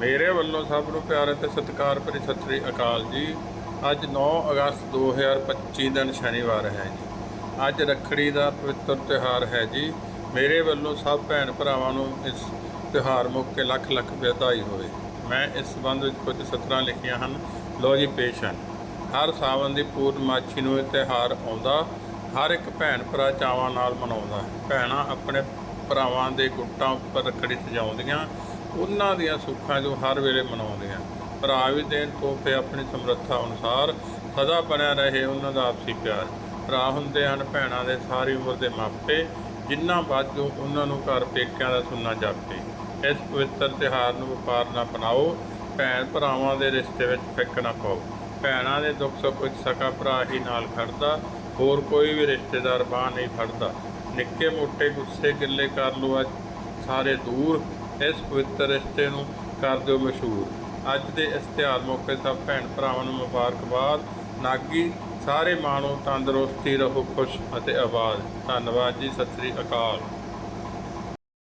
ਮੇਰੇ ਵੱਲੋਂ ਸਭ ਨੂੰ ਪਿਆਰ ਅਤੇ ਸਤਿਕਾਰ ਭਰੀ ਸਤਿ ਸ੍ਰੀ ਅਕਾਲ ਜੀ। ਅੱਜ 9 ਅਗਸਤ 2025 ਦਿਨ ਸ਼ਨੀਵਾਰ ਹੈ ਜੀ। ਅੱਜ ਰੱਖੜੀ ਦਾ ਪਵਿੱਤਰ ਤਿਉਹਾਰ ਹੈ ਜੀ। ਮੇਰੇ ਵੱਲੋਂ ਸਭ ਭੈਣ ਭਰਾਵਾਂ ਨੂੰ ਇਸ ਤਿਉਹਾਰ ਮੌਕੇ ਲੱਖ ਲੱਖ ਵਧਾਈ ਹੋਵੇ। ਮੈਂ ਇਸ ਸੰਬੰਧ ਵਿੱਚ ਕੁਝ ਸਤਰਾਂ ਲਿਖੀਆਂ ਹਨ। ਲੋ ਜੀ, ਪੇਸ਼ ਹਨ। ਹਰ ਸਾਵਨ ਦੀ ਪੂਰਨਮਾਸ਼ੀ ਨੂੰ ਇਹ ਤਿਉਹਾਰ ਆਉਂਦਾ, ਹਰ ਇੱਕ ਭੈਣ ਭਰਾ ਚਾਵਾਂ ਨਾਲ ਮਨਾਉਂਦਾ। ਹੈ ਭੈਣਾਂ ਆਪਣੇ ਭਰਾਵਾਂ ਦੇ ਗੁੱਟਾਂ ਉੱਪਰ ਰੱਖੜੀ ਸਜਾਉਂਦੀਆਂ ਉਹਨਾਂ ਦੀਆਂ ਸੁੱਖਾਂ ਜੋ ਹਰ ਵੇਲੇ ਮਨਾਉਂਦੇ ਮਨਾਉਂਦੀਆਂ। ਭਰਾ ਵੀ ਦੇਣ ਤੋਹਫੇ ਆਪਣੀ ਸਮਰੱਥਾ ਅਨੁਸਾਰ ਸਦਾ ਬਣਿਆ ਰਹੇ, ਉਹਨਾਂ ਦਾ ਆਪਸੀ ਪਿਆਰ। ਭਰਾ ਹੁੰਦੇ ਹਨ, ਭੈਣਾਂ ਦੇ ਸਾਰੀ ਉਮਰ ਦੇ ਮਾਪੇ ਜਿਨ੍ਹਾਂ ਬਾਝੋਂ ਉਹਨਾਂ ਨੂੰ ਘਰ ਪੇਕਿਆਂ ਦਾ ਸੁਣਨਾ ਜਾਪੇ। ਇਸ ਪਵਿੱਤਰ ਤਿਉਹਾਰ ਨੂੰ ਵਪਾਰ ਨਾ ਬਣਾਓ ਭੈਣ ਭਰਾਵਾਂ ਦੇ ਰਿਸ਼ਤੇ ਵਿੱਚ ਫਿੱਕ ਨਾ ਪਾਓ। ਭੈਣਾਂ ਦੇ ਦੁੱਖ ਸੁੱਖ ਵਿੱਚ ਸਕਾ ਭਰਾ ਹੀ ਨਾਲ ਖੜਦਾ, ਹੋਰ ਕੋਈ ਵੀ ਰਿਸ਼ਤੇਦਾਰ ਬਾਹ ਨਹੀਂ ਫੜਦਾ। ਨਿੱਕੇ ਮੋਟੇ ਗੁੱਸੇ ਗਿੱਲੇ ਕਰ ਲਓ, ਅੱਜ ਸਾਰੇ ਦੂਰ ਇਸ ਪਵਿੱਤਰ ਰਿਸ਼ਤੇ ਨੂੰ ਕਰ ਦਿਓ ਮਸ਼ਹੂਰ। ਅੱਜ ਦੇ ਇਸ਼ਤਿਹਾਰ ਮੌਕੇ ਸਭ ਭੈਣ ਭਰਾਵਾਂ ਨੂੰ ਮੁਬਾਰਕਬਾਦ। ਨਾਗੀ, ਸਾਰੇ ਮਾਣੋ ਤੰਦਰੁਸਤੀ ਰਹੋ, ਖੁਸ਼ ਅਤੇ ਆਬਾਦ। ਧੰਨਵਾਦ ਜੀ, ਸਤਿ ਸ੍ਰੀ ਅਕਾਲ।